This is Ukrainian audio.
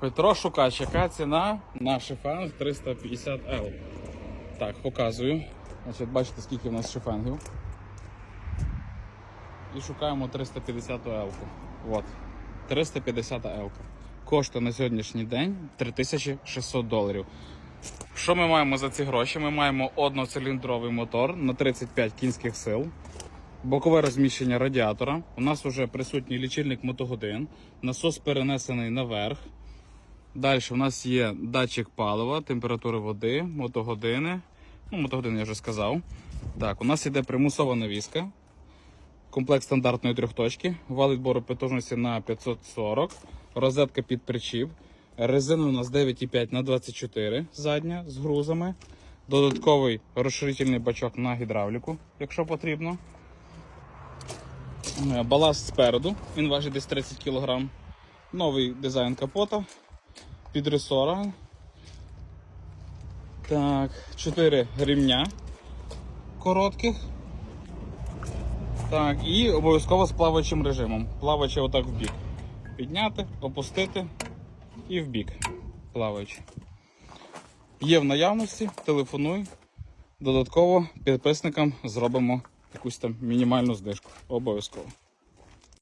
Петро Шукач, яка ціна на шифанг 350L. Так, показую. Значить, бачите, скільки в нас шифангів. І шукаємо 350 L. От. 350 L. Коштує на сьогоднішній день 3600 доларів. Що ми маємо за ці гроші? Ми маємо одноциліндровий мотор на 35 кінських сил, бокове розміщення радіатора. У нас вже присутній лічильник мотогодин, насос перенесений наверх. Далі у нас є датчик палива, температури води, мотогодини. Ну, мотогодини я вже сказав. Так, у нас іде примусова навіска. Комплект стандартної трьохточки, вал відбору потужності на 540, розетка під причіп. Резина у нас 9,5 на 24 задня з грузами. Додатковий розширительний бачок на гідравліку, якщо потрібно. Е, Баласт спереду, він важить десь 30 кг. Новий дизайн капота під ресора. Так, 4 рівня коротких. Так, і обов'язково з плаваючим режимом. Плаваючи отак в бік. Підняти, опустити і в бік. Плаваючи. Є в наявності, телефонуй. Додатково підписникам зробимо якусь там мінімальну знижку. Обов'язково.